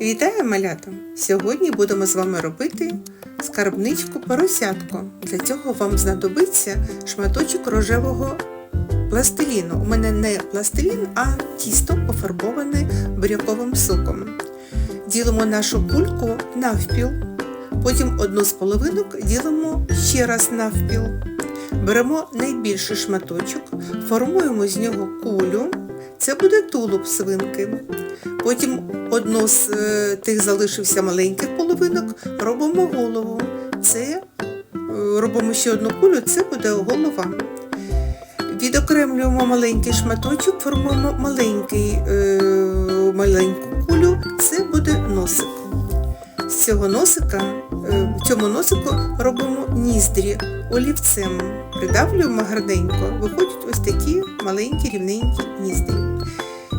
Вітаю малята! Сьогодні будемо з вами робити скарбничку поросятко. Для цього вам знадобиться шматочок рожевого пластиліну. У мене не пластилін, а тісто пофарбоване буряковим соком. Ділимо нашу кульку навпіл, потім одну з половинок ділимо ще раз навпіл. Беремо найбільший шматочок, формуємо з нього кулю. Це буде тулуб свинки. Потім одну з е, тих залишився маленьких половинок, робимо голову. Це е, робимо ще одну кулю, це буде голова. Відокремлюємо маленький шматочок, формуємо маленький, е, маленьку кулю, це буде носик. З цього носика, е, цьому носику робимо ніздрі олівцем. Придавлюємо гарненько, виходять ось такі маленькі рівненькі ніздрі.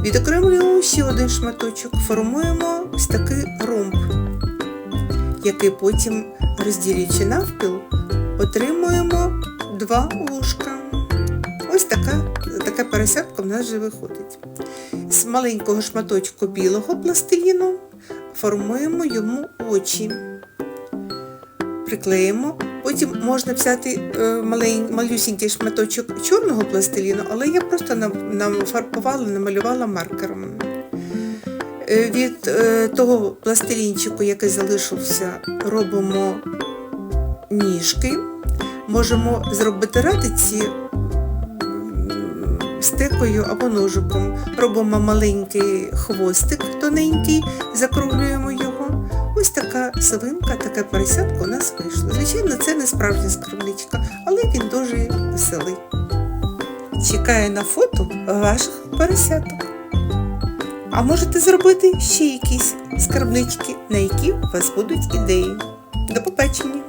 Відокремлюємо ще один шматочок, формуємо ось такий ромб, який потім, розділюючи навпіл, отримуємо два вушка. Ось така, така пересадка в нас вже виходить. З маленького шматочку білого пластиліну формуємо йому очі. Приклеїмо. Потім можна взяти е, малюсінький шматочок чорного пластиліну, але я просто нафарбувала, намалювала маркером. Е, Від е, того пластилінчику, який залишився, робимо ніжки. Можемо зробити радиці стекою або ножиком. Робимо маленький хвостик тоненький, закруглюємо свинка, така поросятко у нас вийшла. Звичайно, це не справжня скарбничка, але він дуже веселий. Чекаю на фото ваших поросяток. А можете зробити ще якісь скарбнички, на які у вас будуть ідеї. До побачення!